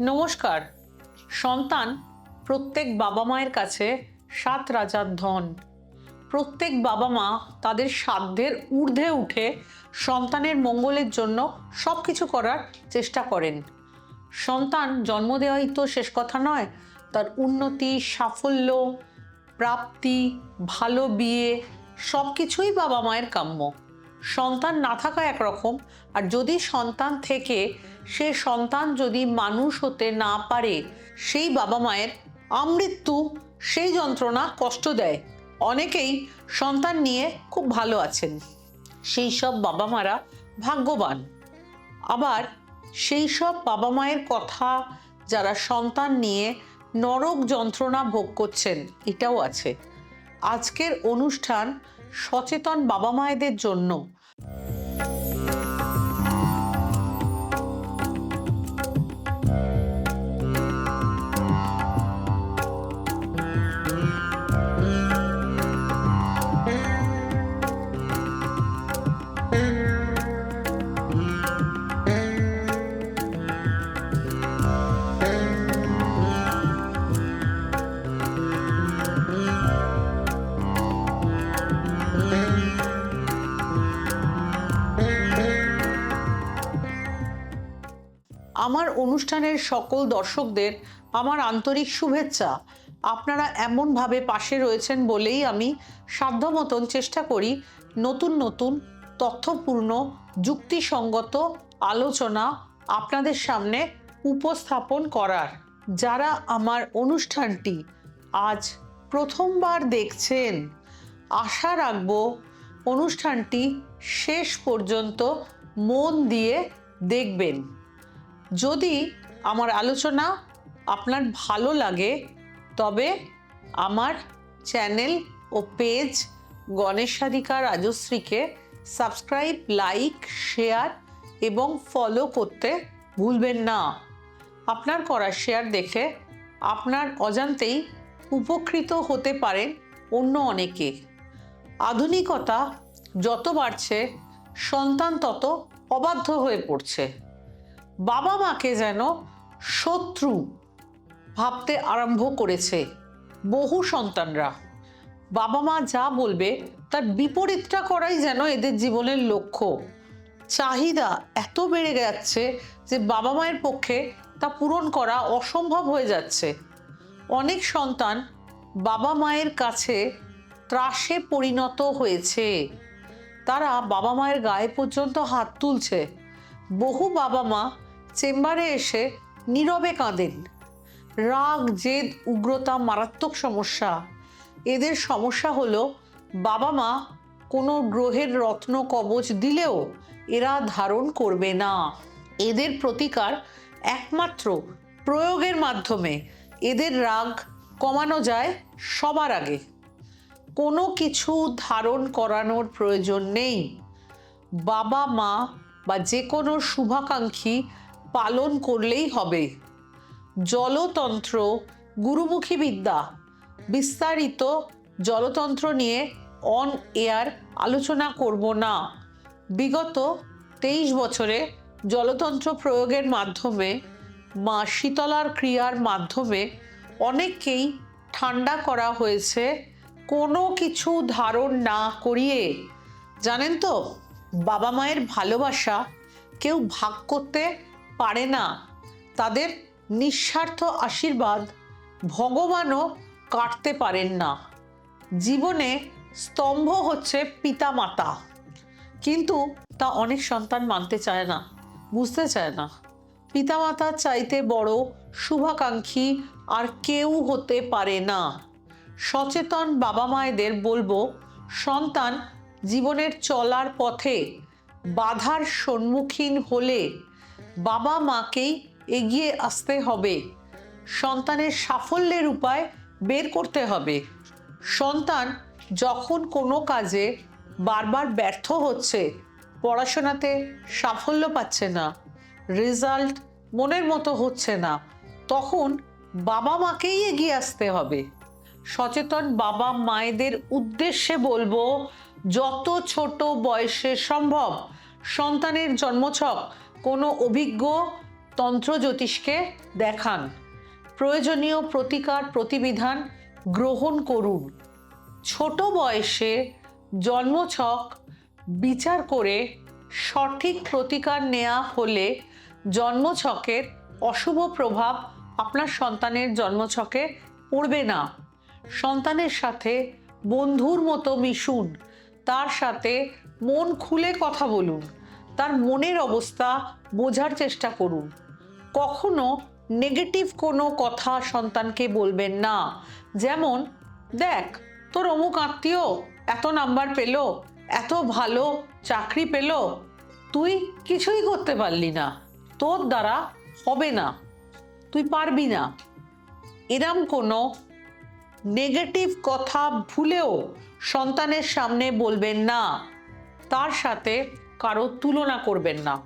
নমস্কার। সন্তান, প্রত্যেক বাবা মায়ের কাছে সাত রাজার ধন। প্রত্যেক বাবা মা তাদের সাধ্যের ঊর্ধ্বে উঠে সন্তানের মঙ্গলের জন্য সব কিছু করার চেষ্টা করেন। সন্তান জন্ম দেওয়াই তো শেষ কথা নয়, তার উন্নতি, সাফল্য, প্রাপ্তি, ভালো বিয়ে সব কিছুই বাবা মায়ের কাম্য। সন্তান না থাকা একরকম। আর যদি সন্তান থেকে সে সন্তান যদি মানুষ হতে না পারে, সেই বাবা মায়ের আমৃত্যু, সেই যন্ত্রণা কষ্ট দেয়। অনেকেই সন্তান নিয়ে খুব ভালো আছেন। সেই সব বাবা মারা ভাগ্যবান। আবার সেই সব বাবা মায়ের কথা যারা সন্তান নিয়ে নরক যন্ত্রণা ভোগ করছেন, এটাও আছে। আজকের অনুষ্ঠান সচেতন বাবা মায়েদের জন্য। আমার অনুষ্ঠানের সকল দর্শকদের আমার আন্তরিক শুভেচ্ছা। আপনারা এমনভাবে পাশে রয়েছেন বলেই আমি সাধ্য মতন চেষ্টা করি নতুন নতুন তথ্যপূর্ণ, যুক্তিসঙ্গত আলোচনা আপনাদের সামনে উপস্থাপন করার। যারা আমার অনুষ্ঠানটি আজ প্রথমবার দেখছেন, আশা রাখব অনুষ্ঠানটি শেষ পর্যন্ত মন দিয়ে দেখবেন। যদি আমার আলোচনা আপনার ভালো লাগে, তবে আমার চ্যানেল ও পেজ গণেশাধিকা রাজশ্রীকে সাবস্ক্রাইব, লাইক, শেয়ার এবং ফলো করতে ভুলবেন না। আপনার করা শেয়ার দেখে আপনার অজান্তেই উপকৃত হতে পারেন অন্য অনেকে। আধুনিকতা যত বাড়ছে, সন্তান তত অবাধ্য হয়ে পড়ছে। বাবা মাকে যেন শত্রু ভাবতে আরম্ভ করেছে বহু সন্তানরা। বাবা মা যা বলবে, তার বিপরীতটা করাই যেন এদের জীবনের লক্ষ্য। চাহিদা এত বেড়ে যাচ্ছে যে বাবা মায়ের পক্ষে তা পূরণ করা অসম্ভব হয়ে যাচ্ছে। অনেক সন্তান বাবা মায়ের কাছে ত্রাসে পরিণত হয়েছে। তারা বাবা মায়ের গায়ে পর্যন্ত হাত তুলছে। বহু বাবা মা চেম্বারে এসে নীরবে কাঁদেন। রাগ, জেদ, উগ্রতা, মারাত্মক সমস্যা। এদের সমস্যা হলো বাবা মা কোনো গ্রহের রত্ন কবচ দিলেও এরা ধারণ করবে না। এদের প্রতিকার একমাত্র প্রয়োগের মাধ্যমে। এদের রাগ কমানো যায় সবার আগে। কোনো কিছু ধারণ করানোর প্রয়োজন নেই। বাবা মা বা যে কোনো শুভাকাঙ্ক্ষী পালন করলেই হবে। জলতন্ত্র, গুরুমুখী বিদ্যা, বিস্তারিত জলতন্ত্র নিয়ে অন এয়ার আলোচনা করব না। বিগত তেইশ বছরে জলতন্ত্র প্রয়োগের মাধ্যমে মা শীতলার ক্রিয়ার মাধ্যমে অনেককেই ঠান্ডা করা হয়েছে। কোনো কিছু ধারণ না করিয়ে, জানেন তো, বাবা মায়ের ভালোবাসা কেউ ভাগ করতে পারে না। তাদের নিঃস্বার্থ আশীর্বাদ ভগবানও কাটতে পারেন না। জীবনে স্তম্ভ হচ্ছে পিতা মাতা কিন্তু তা অনেক সন্তান মানতে চায় না, বুঝতে চায় না। পিতামাতার চাইতে বড় শুভাকাঙ্ক্ষী আর কেউ হতে পারে না। সচেতন বাবা মায়েদের বলব, সন্তান জীবনের চলার পথে বাধার সম্মুখীন হলে বাবা মাকেই এগিয়ে আসতে হবে। সন্তানের সাফল্যের উপায় বের করতে হবে। সন্তান যখন কোনো কাজে বারবার ব্যর্থ হচ্ছে, পড়াশোনাতে সাফল্য পাচ্ছে না, রেজাল্ট মনের মতো হচ্ছে না, তখন বাবা মাকেই এগিয়ে আসতে হবে। সচেতন বাবা মায়েদের উদ্দেশ্যে বলব, যত ছোট বয়সে সম্ভব সন্তানের জন্মছক কোনো অভিজ্ঞ তন্ত্র জ্যোতিষকে দেখান। প্রয়োজনীয় প্রতিকার প্রতিবিধান গ্রহণ করুন। ছোট বয়সে জন্মছক বিচার করে সঠিক প্রতিকার নেওয়া হলে জন্মছকের অশুভ প্রভাব আপনার সন্তানের জন্মছকে পড়বে না। সন্তানের সাথে বন্ধুর মতো মিশুন। তার সাথে মন খুলে কথা বলুন। তার মনের অবস্থা বোঝার চেষ্টা করুন। কখনো নেগেটিভ কোনো কথা সন্তানকে বলবেন না। যেমন, দেখ, তোর অমুক আত্মীয় এত নাম্বার পেল, এত ভালো চাকরি পেল, তুই কিছুই করতে পারলি না, তোর দ্বারা হবে না, তুই পারবি না। এরম কোনো নেগেটিভ কথা ভুলেও সন্তানের সামনে বলবেন না। তার সাথে কারও তুলনা করবেন না।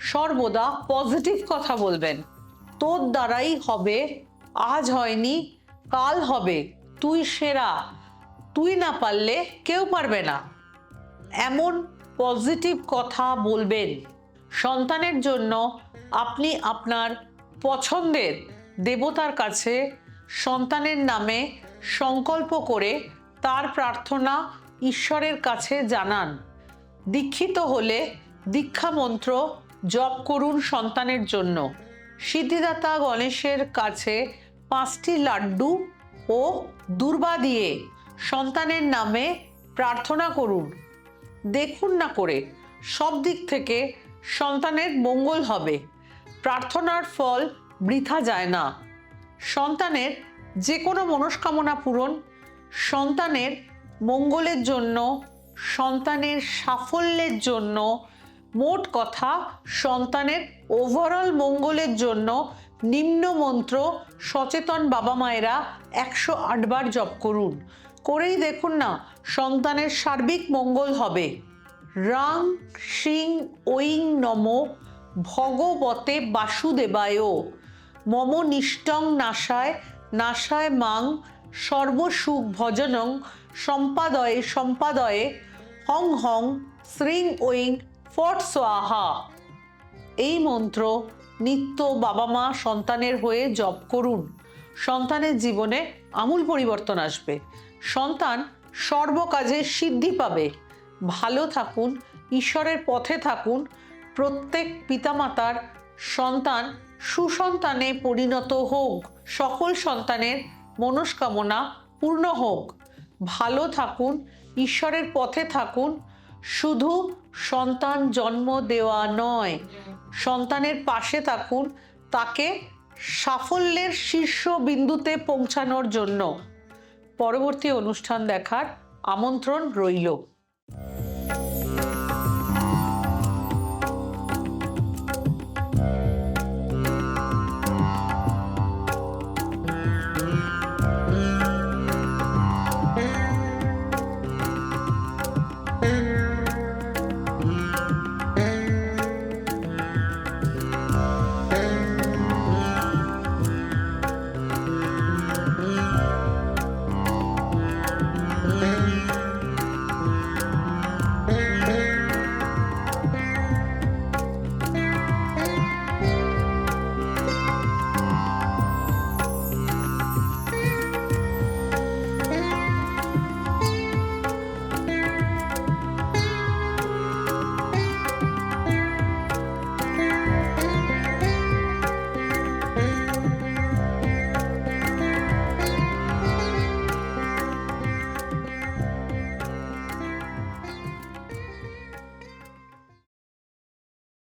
সর্বদা পজিটিভ কথা বলবেন। তোর দ্বারাই হবে, আজ হয়নি, কাল হবে, তুই সেরা। তুই না পারলে কেউ পারবে না। এমন পজিটিভ কথা বলবেন। সন্তানের জন্য আপনি আপনার পছন্দের দেবতার কাছে সন্তানের নামে সংকল্প করে তার প্রার্থনা ঈশ্বরের কাছে জানান। দীক্ষিত হলে দীক্ষা মন্ত্র জপ করুন সন্তানের জন্য। সিদ্ধিদাতা গণেশের কাছে পাঁচটি লাড্ডু ও দুর্বা দিয়ে সন্তানের নামে প্রার্থনা করুন। দেখুন না করে সব দিক থেকে সন্তানের মঙ্গল হবে। প্রার্থনার ফল বৃথা যায় না। সন্তানের যে কোনো মনস্কামনা পূরণ, সন্তানের মঙ্গলের জন্য সন্তানের সাফল্যের জন্য, মোট কথা সন্তানের ওভারঅল মঙ্গলের জন্য নিম্ন মন্ত্র সচেতন বাবা মায়েরা একশো আটবার জপ করুন। করেই দেখুন না, সন্তানের সার্বিক মঙ্গল হবে। রাং সিং ঐং নম ভগবতে বাসুদেবায়। মম নিষ্টং নাশায় নাশায় মাং সর্বসুখ ভজনং সম্পাদয়ে সম্পাদয়ে হং হং শ্রিং ঐং ফট সোয়াহা এই মন্ত্র নিত্য বাবা মা সন্তানের হয়ে জপ করুন। সন্তানের জীবনে আমূল পরিবর্তন আসবে। সন্তান সর্বকাজে সিদ্ধি পাবে। ভালো থাকুন, ঈশ্বরের পথে থাকুন। প্রত্যেক পিতামাতার সন্তান সুসন্তানে পরিণত হোক। সকল সন্তানের মনস্কামনা পূর্ণ হোক। ভালো থাকুন, ঈশ্বরের পথে থাকুন। শুধু সন্তান জন্ম দেওয়া নয়, সন্তানের পাশে থাকুন। তাকে সাফল্যের শীর্ষ বিন্দুতে পৌঁছানোর জন্য। পরবর্তী অনুষ্ঠান দেখার আমন্ত্রণ রইল।